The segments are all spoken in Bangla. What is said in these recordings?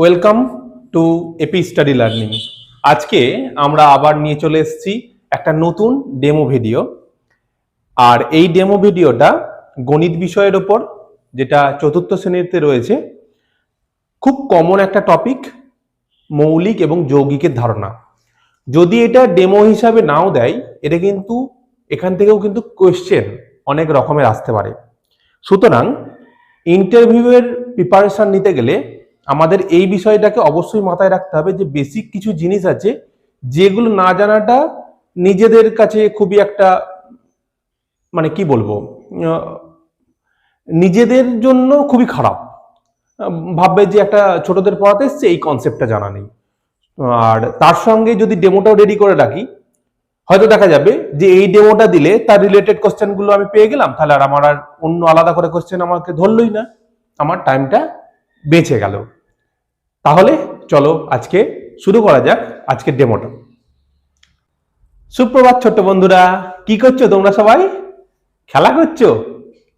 Welcome to AP study learning আজকে আমরা আবার নিয়ে চলে এসেছি একটা নতুন ডেমো ভিডিও আর এই ডেমো ভিডিওটা গণিত বিষয়ের ওপর, যেটা চতুর্থ শ্রেণীতে রয়েছে, খুব কমন একটা টপিক মৌলিক এবং যৌগিকের ধারণা। যদি এটা ডেমো হিসাবে নাও দেয়, এটা কিন্তু এখান থেকেও কিন্তু কোয়েশ্চেন অনেক রকমের আসতে পারে। সুতরাং ইন্টারভিউয়ের প্রিপারেশান নিতে গেলে আমাদের এই বিষয়টাকে অবশ্যই মাথায় রাখতে হবে যে বেসিক কিছু জিনিস আছে যেগুলো না জানাটা নিজেদের কাছে খুবই একটা মানে কি বলব নিজেদের জন্য খুবই খারাপ। ভাববে যে একটা ছোটদের পড়াতে এসছে, এই কনসেপ্টটা জানা নেই। আর তার সঙ্গে যদি ডেমোটাও রেডি করে রাখি, হয়তো দেখা যাবে যে এই ডেমোটা দিলে তার রিলেটেড কোশ্চেনগুলো আমি পেয়ে গেলাম, তাহলে আর আমার আর অন্য আলাদা করে কোশ্চেন আমাকে ধরলই না। আমার টাইমটা বেঁচে গেল। তাহলে চলো আজকে শুরু করা যাক আজকের ডেমোটা সুপ্রভাত ছোট্ট বন্ধুরা, কি করছ তোমরা সবাই? খেলা করছ?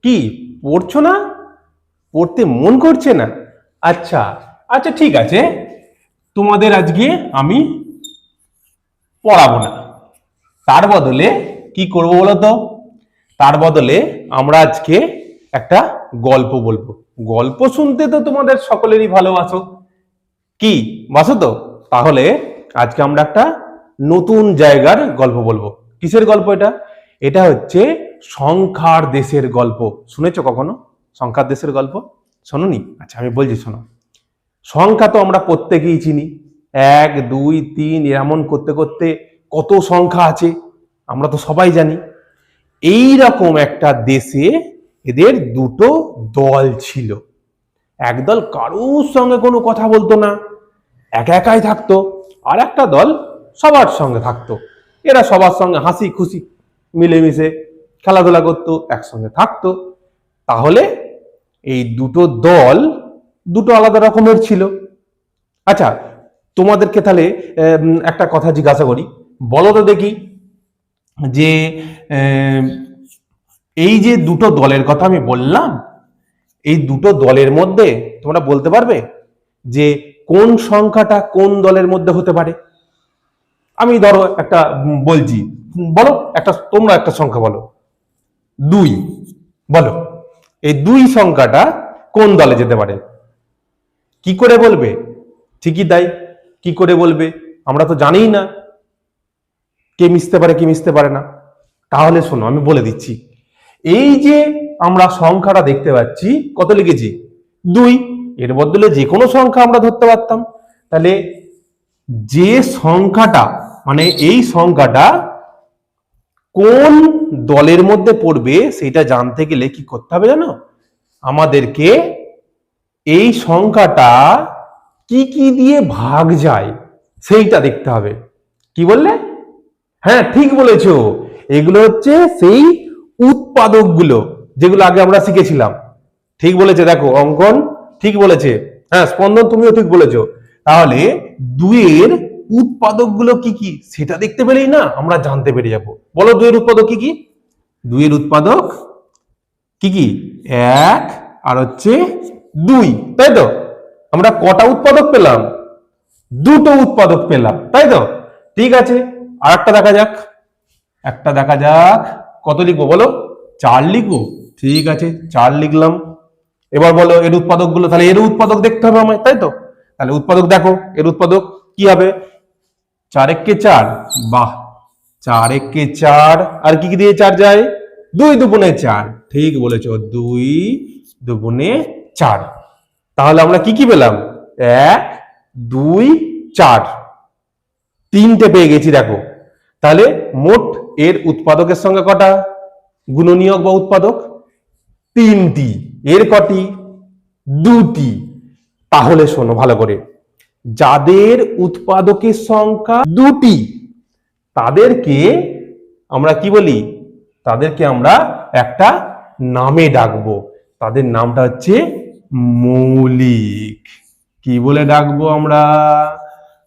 কি, পড়ছো না? পড়তে মন করছে না? আচ্ছা আচ্ছা ঠিক আছে, তোমাদের আজকে আমি পড়াবো না। তার বদলে কি করব বলো তো? তার বদলে আমরা আজকে একটা গল্প বলব। গল্প শুনতে তো তোমাদের সকলেরই ভালোবাসো। কি, বাসো তো? তাহলে আজকে আমরা একটা নতুন জায়গার গল্প বলব। কিসের গল্প এটা? এটা হচ্ছে সংখ্যার দেশের গল্প। শুনেছো কখনো? সংখ্যার দেশের গল্প? শোনোনি? আচ্ছা আমি বলছি, শোনো। সংখ্যা তো আমরা প্রত্যেকেই চিনি। এক, দুই, তিন, এমন করতে করতে কত সংখ্যা আছে, আমরা তো সবাই জানি। এই রকম একটা দেশে এদের দুটো দল ছিল। একদল কারোর সঙ্গে কোনো কথা বলতো না, একা একাই থাকতো, আর একটা দল সবার সঙ্গে থাকতো। এরা সবার সঙ্গে হাসি খুশি, মিলেমিশে খেলাধুলা করতো, একসঙ্গে থাকতো। তাহলে এই দুটো দল দুটো আলাদা রকমের ছিল। আচ্ছা তোমাদেরকে তাহলে একটা কথা জিজ্ঞাসা করি। বলো তো দেখি যে এই যে দুটো দলের কথা আমি বললাম, এই দুটো দলের মধ্যে তোমরা বলতে পারবে যে কোন সংখ্যাটা কোন দলের মধ্যে হতে পারে? আমি ধরো একটা বলছি, বলো একটা, তোমরা একটা সংখ্যা বলো। দুই, বলো, এই দুই সংখ্যাটা কোন দলে যেতে পারে? কি করে বলবে? ঠিকই তাই, কি করে বলবে? আমরা তো জানিই না, কে মিশতে পারে, কি মিশতে পারে না। তাহলে শোনো, আমি বলে দিচ্ছি এই যে আমরা সংখ্যাটা দেখতে পাচ্ছি, কত লিখেছি? দুই। এর বদলে যে কোনো সংখ্যা আমরা ধরতে পারতাম। তাহলে যে সংখ্যাটা মানে এই সংখ্যাটা কোন দলের মধ্যে পড়বে, সেটা জানতে গেলে কি করতে হবে জানো? আমাদেরকে এই সংখ্যাটা কি কি দিয়ে ভাগ যায়, সেইটা দেখতে হবে। কি বললে? হ্যাঁ ঠিক বলেছ। এগুলো হচ্ছে সেই উৎপাদকগুলো, যেগুলো আগে আমরা শিখেছিলাম। ঠিক বলেছে, দেখো, অঙ্কন ঠিক বলেছে। হ্যাঁ স্পন্দন তুমিও ঠিক বলেছ। তাহলে দুইয়ের উৎপাদকগুলো কি কি? সেটা দেখতে পেলেই না, আমরা জানতে পেরে যাব। বলো, দুইয়ের উৎপাদক কি কি? দুইয়ের উৎপাদক কি কি? এক আর হচ্ছে দুই, তাই তো? আমরা কটা উৎপাদক পেলাম? দুটো উৎপাদক পেলাম, তাই তো? ঠিক আছে আর একটা দেখা যাক। একটা দেখা যাক। কত লিখব বলো? চার লিখব? ঠিক আছে, চার লিখলাম। এবার বলো, এর উৎপাদকগুলো তাহলে এর উৎপাদক দেখতে হবে আমায়, তাই তো? তাহলে উৎপাদক দেখো, এর উৎপাদক কি হবে? চার এককে চার, বাহ! চার এককে চার, আর কি কি দিয়ে চার যায়? দুই দুগুণে চার, ঠিক বলেছ, দুই দুগুণে চার। তাহলে আমরা কি কি পেলাম? এক, দুই, চার। তিনটে পেয়ে গেছি, দেখো। তাহলে মোট এর উৎপাদকের সঙ্গে কটা? গুণনীয়ক বা উৎপাদক? তিনটি। এর কটি? দুটি। তাহলে শোনো ভালো করে। যাদের উৎপাদকের সংখ্যা দুটি, তাদেরকে আমরা কি বলি? তাদেরকে আমরা একটা নামে ডাকবো। তাদের নামটা হচ্ছে মৌলিক। কি বলে ডাকবো আমরা?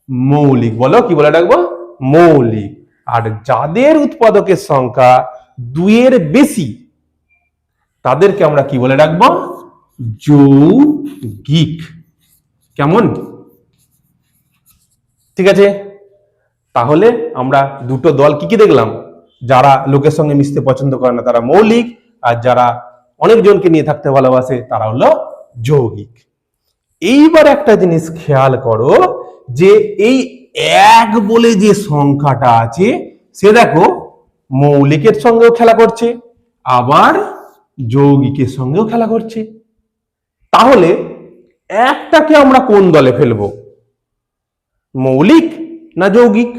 মৌলিক। বলো কি বলে ডাকবো? মৌলিক। আর যাদের উৎপাদকের সংখ্যা দুইয়ের বেশি, তাদেরকে আমরা কি বলে ডাকবো যৌগিক। কেমন? ঠিক আছে? তাহলে আমরা দুটো দল কি কি দেখলাম? যারা লোকের সঙ্গে মিশতে পছন্দ করে না, তারা মৌলিক, আর যারা অনেকজনকে নিয়ে থাকতে ভালোবাসে, তারা হলো যৌগিক। এইবার একটা জিনিস খেয়াল করো যে এই এক বলে যে সংখ্যাটা আছে, সে দেখো মৌলিকের সঙ্গেও খেলা করছে, আবার যৌগিকের সঙ্গেও খেলা করছে। তাহলে একটাকে আমরা কোন দলে ফেলব? মৌলিক না যৌগিক?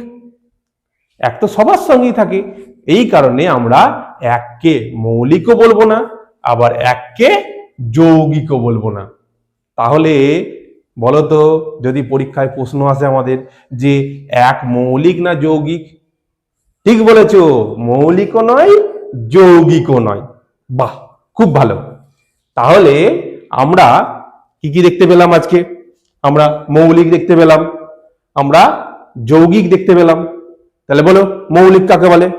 এক তো সবার সঙ্গেই থাকে। এই কারণে আমরা এককে মৌলিকও বলব না, আবার এককে যৌগিকও বলব না। তাহলে বলতো, যদি পরীক্ষায় প্রশ্ন আসে আমাদের যে এক মৌলিক না যৌগিক? ঠিক বলেছ, মৌলিকও নয়, যৌগিকও নয়। বাহ, খুব ভালো। তাহলে আমরা কি কি দেখতে পেলাম আজকে? আমরা মৌলিক দেখতে পেলাম, আমরা যৌগিক দেখতে পেলাম। তাহলে বলো, মৌলিক কাকে বলে?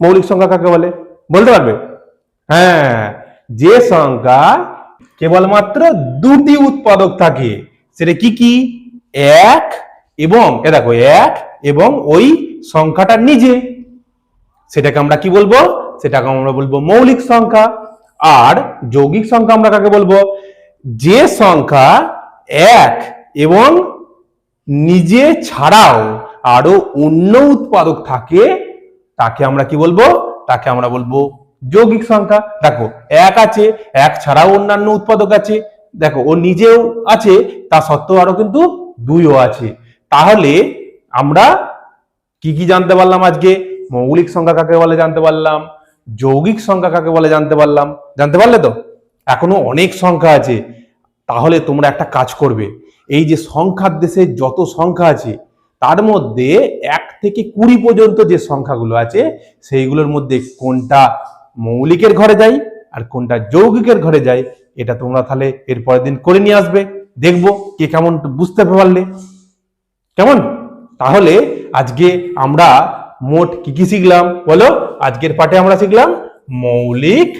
মৌলিক সংখ্যা কাকে বলে? বলতে পারবে? হ্যাঁ যে সংখ্যা কেবলমাত্র দুটি উৎপাদক থাকে। সেটা কি কি? এক এবং, এ দেখো, এক এবং ওই সংখ্যাটা নিজে। সেটাকে আমরা কি বলব? সেটাকে আমরা বলব মৌলিক সংখ্যা। আর যৌগিক সংখ্যা আমরা কাকে বলব? যে সংখ্যা এক এবং নিজে ছাড়াও আরও অন্য উৎপাদক থাকে, তাকে আমরা কি বলব? তাকে আমরা বলব যৌগিক সংখ্যা। দেখো, এক আছে, এক ছাড়াও অন্যান্য উৎপাদক আছে। দেখো, ও নিজেও আছে, তা সত্ত্বেও আরও কিন্তু দুইও আছে। তাহলে আমরা কি কি জানতে পারলাম আজকে? মৌলিক সংখ্যা কাকে বলে জানতে পারলাম? যৌগিক সংখ্যা কাকে বলে জানতে পারলাম? জানতে পারলে তো? এখনও অনেক সংখ্যা আছে। তাহলে তোমরা একটা কাজ করবে। এই যে সংখ্যার দেশে যত সংখ্যা আছে, তার মধ্যে এক থেকে কুড়ি পর্যন্ত যে সংখ্যাগুলো আছে, সেইগুলোর মধ্যে কোনটা মৌলিকের ঘরে যায় আর কোনটা যৌগিকের ঘরে যায় এটা তোমরা তাহলে এর পরের দিন করে নিয়ে আসবে। দেখব কে কেমন বুঝতে পারলে। কেমন? তাহলে আজকে আমরা মোট কি কি শিখলাম? বলো, আজকের পাঠে আমরা শিখলাম মৌলিক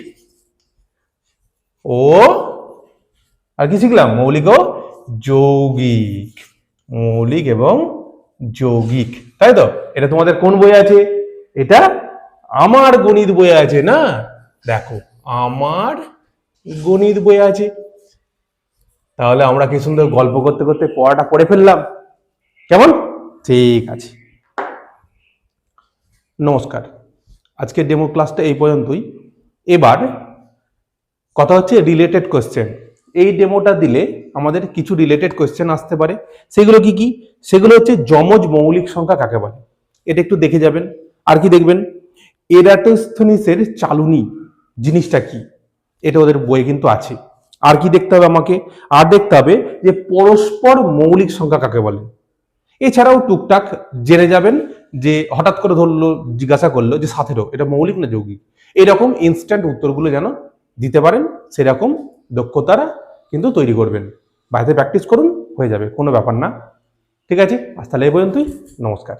ও আর কি শিখলাম? মৌলিক ও যৌগিক। মৌলিক এবং যৌগিক। তাই তো? এটা তোমাদের কোন বই আছে? এটা আমার গণিত বই আছে না? দেখো, আমার গণিত বই আছে। তাহলে আমরা কি সুন্দর গল্প করতে করতে পড়াটা পড়ে ফেললাম। কেমন? ঠিক আছে। নমস্কার। আজকে ডেমো ক্লাসটা এই পর্যন্তই। এবার কথা হচ্ছে রিলেটেড কোয়েশ্চেন এই ডেমোটা দিলে আমাদের কিছু রিলেটেড কোয়েশ্চেন আসতে পারে। সেগুলো কি কি? সেগুলো হচ্ছে যমজ মৌলিক সংখ্যা কাকে বলে? এটা একটু দেখে যাবেন। আর কি দেখবেন? এরাটোস্থনিসের চালুনি জিনিসটা কি? এটা ওদের বইয়ে কিন্তু আছে। আর কি দেখতে হবে আমাকে? আর দেখতে হবে যে পরস্পর মৌলিক সংখ্যা কাকে বলে? এছাড়াও টুকটাক জেনে যাবেন যে হঠাৎ করে ধরলো, জিজ্ঞাসা করল যে সাথেরও এটা মৌলিক না যৌগিক? এরকম ইনস্ট্যান্ট উত্তরগুলো যেন দিতে পারেন, সেরকম দক্ষতারা কিন্তু তৈরি করবেন। বাড়িতে প্র্যাকটিস করুন, হয়ে যাবে, কোনো ব্যাপার না। ঠিক আছে? আজ তাহলে এই পর্যন্তই। নমস্কার।